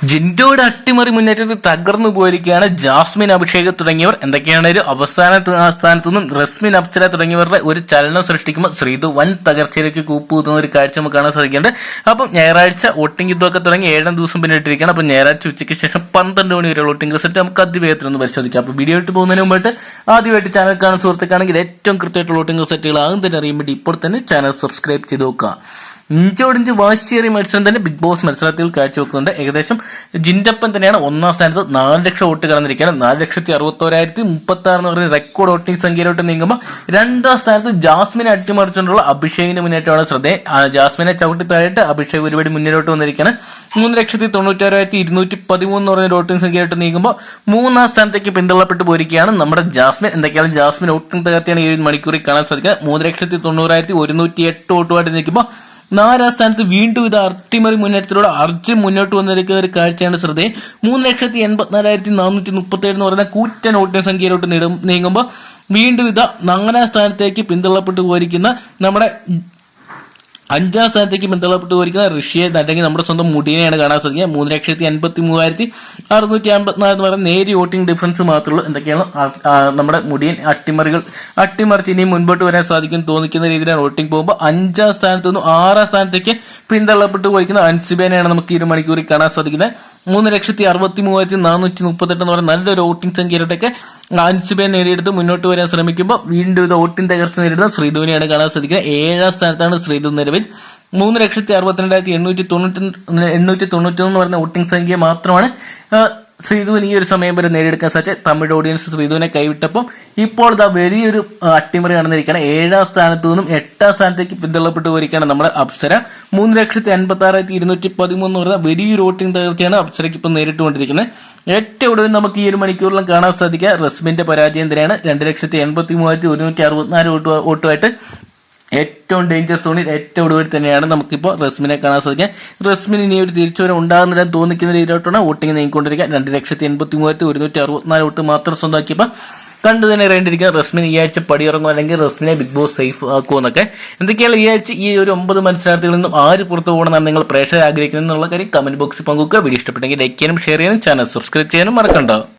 ജിൻഡോയുടെ അട്ടിമറി മുന്നേറ്റത്തിൽ തകർന്നു പോയിരിക്കുകയാണ് ജാസ്മിൻ അഭിഷേക് തുടങ്ങിയവർ. എന്തൊക്കെയാണ് ഒരു അവസാന സ്ഥാനത്തു നിന്നും റസ്മിൻ അപ്സര തുടങ്ങിയവരുടെ ഒരു ചലനം സൃഷ്ടിക്കുമ്പോൾ ശ്രീതു വൻ തകർച്ചയിലേക്ക് കൂപ്പുകുത്തുന്ന ഒരു കാഴ്ച നമുക്ക് കാണാൻ സാധിക്കുന്നുണ്ട്. അപ്പം ഞായറാഴ്ച വോട്ടിംഗ് യുദ്ധമൊക്കെ തുടങ്ങി ഏഴാം ദിവസം പിന്നിട്ടിരിക്കുകയാണ് അപ്പം ഞായറാഴ്ച ഉച്ചയ്ക്ക് ശേഷം പന്ത്രണ്ട് മണി വരെ വോട്ടിംഗ് റിസൾട്ട് നമുക്ക് അതിവേഗത്തിൽ ഒന്ന് പരിശോധിക്കാം. അപ്പോൾ വീഡിയോ ഇട്ട് പോകുന്നതിന് മുമ്പായിട്ട് ആദ്യമായിട്ട് ചാനൽ കാണുന്ന സുഹൃത്തുക്കാണെങ്കിൽ ഏറ്റവും കൃത്യമായിട്ടുള്ള വോട്ടിംഗ് റിസൾട്ടുകൾ ആകും തന്നെ അറിയാൻ വേണ്ടി ഇപ്പോൾ തന്നെ ചാനൽ സബ്സ്ക്രൈബ് ചെയ്ത് നോക്കുക. ഇഞ്ചോടിഞ്ച് വാശിയേറിയ മത്സരം തന്നെ ബിഗ് ബോസ് മത്സരത്തിൽ കാഴ്ചവെക്കുന്നുണ്ട്. ഏകദേശം ജിൻഡപ്പൻ തന്നെയാണ് ഒന്നാം സ്ഥാനത്ത് നാല് ലക്ഷം വോട്ട് കടന്നിരിക്കുകയാണ് നാല് ലക്ഷത്തി അറുപത്തോരായിരത്തി മുപ്പത്തി ആറ് എന്ന് പറയുന്ന റെക്കോർഡ് വോട്ടിംഗ് സംഖ്യയിലോട്ട് നീങ്ങുമ്പോൾ രണ്ടാം സ്ഥാനത്ത് ജാസ്മിനെ അട്ടിമറിച്ചുകൊണ്ടുള്ള അഭിഷേകിന്റെ മുന്നേറ്റമാണ് ശ്രദ്ധേ. ജാസ്മിനെ ചവിട്ടി താഴെയിട്ട് അഭിഷേക് ഒരുപാട് മുന്നിലോട്ട് വന്നിരിക്കുകയാണ്. മൂന്ന് ലക്ഷത്തി തൊണ്ണൂറ്റാറായിരത്തി ഇരുന്നൂറ്റി പതിമൂന്ന് എന്ന് പറയുന്ന വോട്ടിംഗ് സംഖ്യയായിട്ട് നീങ്ങുമ്പോൾ മൂന്നാം സ്ഥാനത്തേക്ക് പിന്തള്ളപ്പെട്ട് പോയിരിക്കുകയാണ്. നമ്മുടെ ജാസ്മിൻ എന്തൊക്കെയാണ് ജാസ്മിൻ ഒട്ടും തകർത്തിയാണ് ഈ മണിക്കൂറിൽ കാണാൻ സാധിക്കുക മൂന്ന് ലക്ഷത്തി തൊണ്ണൂറായിരത്തി ഒരുന്നൂറ്റി എട്ട് വോട്ടുമായിട്ട് നിൽക്കുമ്പോൾ നാലാം സ്ഥാനത്ത് വീണ്ടും ഇത് അട്ടിമറി മുന്നേറ്റത്തിലൂടെ അർജുൻ മുന്നോട്ട് വന്നിരിക്കുന്ന ഒരു കാഴ്ചയാണ് ശ്രദ്ധേയം മൂന്ന് ലക്ഷത്തി എൺപത്തിനാലായിരത്തി നാനൂറ്റി മുപ്പത്തി ഏഴ് എന്ന് പറയുന്ന കൂറ്റൻ ഓട്ടിന് സംഖ്യയിലോട്ട് നീങ്ങുമ്പോൾ വീണ്ടും ഇത് നാലാം സ്ഥാനത്തേക്ക് പിന്തള്ളപ്പെട്ടു പോയിരിക്കുന്ന നമ്മുടെ അഞ്ചാം സ്ഥാനത്തേക്ക് ബന്ധപ്പെട്ട് പോയിരിക്കുന്ന ഋഷിയെ അല്ലെങ്കിൽ നമ്മുടെ സ്വന്തം മുടിയെയാണ് കാണാൻ സാധിക്കുക. മൂന്ന് ലക്ഷത്തി അൻപത്തി മൂവായിരത്തി അറുന്നൂറ്റി അമ്പത്തിനാല് എന്ന് പറയുന്ന നേരി വോട്ടിംഗ് ഡിഫറൻസ് മാത്രമേ ഉള്ളൂ. എന്തൊക്കെയാണ്? നമ്മുടെ മുടിയൻ അട്ടിമറികൾ അട്ടിമറിച്ച് ഇനി മുൻപോട്ട് വരാൻ സാധിക്കും തോന്നിക്കുന്ന രീതിയിലാണ് വോട്ടിംഗ് പോകുമ്പോൾ അഞ്ചാം സ്ഥാനത്ത് നിന്നും ആറാം സ്ഥാനത്തേക്ക് പിന്തള്ളപ്പെട്ട് പോയിരിക്കുന്ന അൻസിബേനെയാണ് നമുക്ക് ഇരു മണിക്കൂറിൽ കാണാൻ സാധിക്കുന്നത്. മൂന്ന് ലക്ഷത്തി അറുപത്തി മൂവായിരത്തി നാനൂറ്റി മുപ്പത്തെട്ട് എന്ന് പറയുന്ന നല്ലൊരു വോട്ടിംഗ് സംഖ്യയിലോട്ടൊക്കെ അൻസിബെ നേടിയെടുത്ത് മുന്നോട്ട് വരാൻ ശ്രമിക്കുമ്പോൾ വീണ്ടും ഇത് ഓട്ടിൻ തകർച്ച നേരിടുന്ന ശ്രീധുവിനെയാണ് കാണാൻ സാധിക്കുന്നത്. ഏഴാം സ്ഥാനത്താണ് ശ്രീധു നിലവിൽ. മൂന്ന് ലക്ഷത്തി അറുപത്തിരണ്ടായിരത്തി എണ്ണൂറ്റി തൊണ്ണൂറ്റി എണ്ണൂറ്റി തൊണ്ണൂറ്റി എന്ന് പറയുന്ന വോട്ടിംഗ് സംഖ്യ മാത്രമാണ്. ശ്രീധുവിന് ഈ ഒരു സമയം വരെ നേടിയെടുക്കാൻ സാധിച്ച തമിഴ് ഓഡിയൻസ് ശ്രീധുവിനെ കൈവിട്ടപ്പോൾ ഇപ്പോൾ ഇതാ വലിയൊരു അട്ടിമറി നടന്നിരിക്കുകയാണ്. ഏഴാം സ്ഥാനത്ത് നിന്നും എട്ടാം സ്ഥാനത്തേക്ക് പിന്തള്ളപ്പെട്ടു പോയിരിക്കുകയാണ് നമ്മുടെ അപ്സര. മൂന്ന് ലക്ഷത്തി അൻപത്തി ആറായിരത്തി ഇരുന്നൂറ്റി പതിമൂന്ന് പറയുന്ന വലിയൊരു വോട്ടിംഗ് തകർച്ചയാണ് അപ്സരയ്ക്ക് ഇപ്പോൾ നേരിട്ടുകൊണ്ടിരിക്കുന്നത്. ഏറ്റവും ഒടുവിൽ നമുക്ക് ഈ ഒരു മണിക്കൂറിലും കാണാൻ സാധിക്കുക റസ്മിന്റെ പരാജയം തന്നെയാണ്. രണ്ട് ലക്ഷത്തി എൺപത്തി മൂവായിരത്തി ഒരുന്നൂറ്റി അറുപത്തിനാല് വോട്ട് വോട്ടുമായിട്ട് ഏറ്റവും ഡേഞ്ചർ സോണിൽ ഏറ്റവും ഒടുവിൽ തന്നെയാണ് നമുക്കിപ്പോൾ റസ്മിനെ കാണാൻ സാധിക്കുക റസ്മിന് ഇനി ഒരു തിരിച്ചുവരവ് ഉണ്ടാകുന്നില്ല എന്ന് തോന്നിക്കുന്ന രീതിയിലോട്ടാണ് വോട്ടിംഗ് നീങ്ങിക്കൊണ്ടിരിക്കുക. രണ്ട് ലക്ഷത്തി എൺപത്തി മൂവായിരത്തി ഒരുന്നൂറ്റി അറുപത്തിനാല് വോട്ട് മാത്രം സ്വന്തമാക്കിയപ്പോൾ കണ്ടു തന്നെ അറിയേണ്ടിരിക്കുക റസ്മിൻ ഈ ആഴ്ച പടിയിറങ്ങും അല്ലെങ്കിൽ റസ്മിനെ ബിഗ് ബോസ് സേഫ് ആക്കുമെന്നൊക്കെ. എന്തൊക്കെയാണ് ഈ ആഴ്ച ഈ ഒരു ഒമ്പത് മത്സരാർത്ഥികളിൽ നിന്നും ആര് പുറത്തു പോകണമെന്നാണ് നിങ്ങൾ പ്രേക്ഷകർ ആഗ്രഹിക്കുന്നത് എന്നുള്ള കാര്യം കമന്റ് ബോക്സിൽ പങ്കുവെക്കുക. വീഡിയോ ഇഷ്ടപ്പെട്ടെങ്കിൽ ലൈക്ക് ചെയ്യാനും ഷെയർ ചെയ്യാനും ചാനൽ സബ്സ്ക്രൈബ് ചെയ്യാനും മറക്കണ്ട.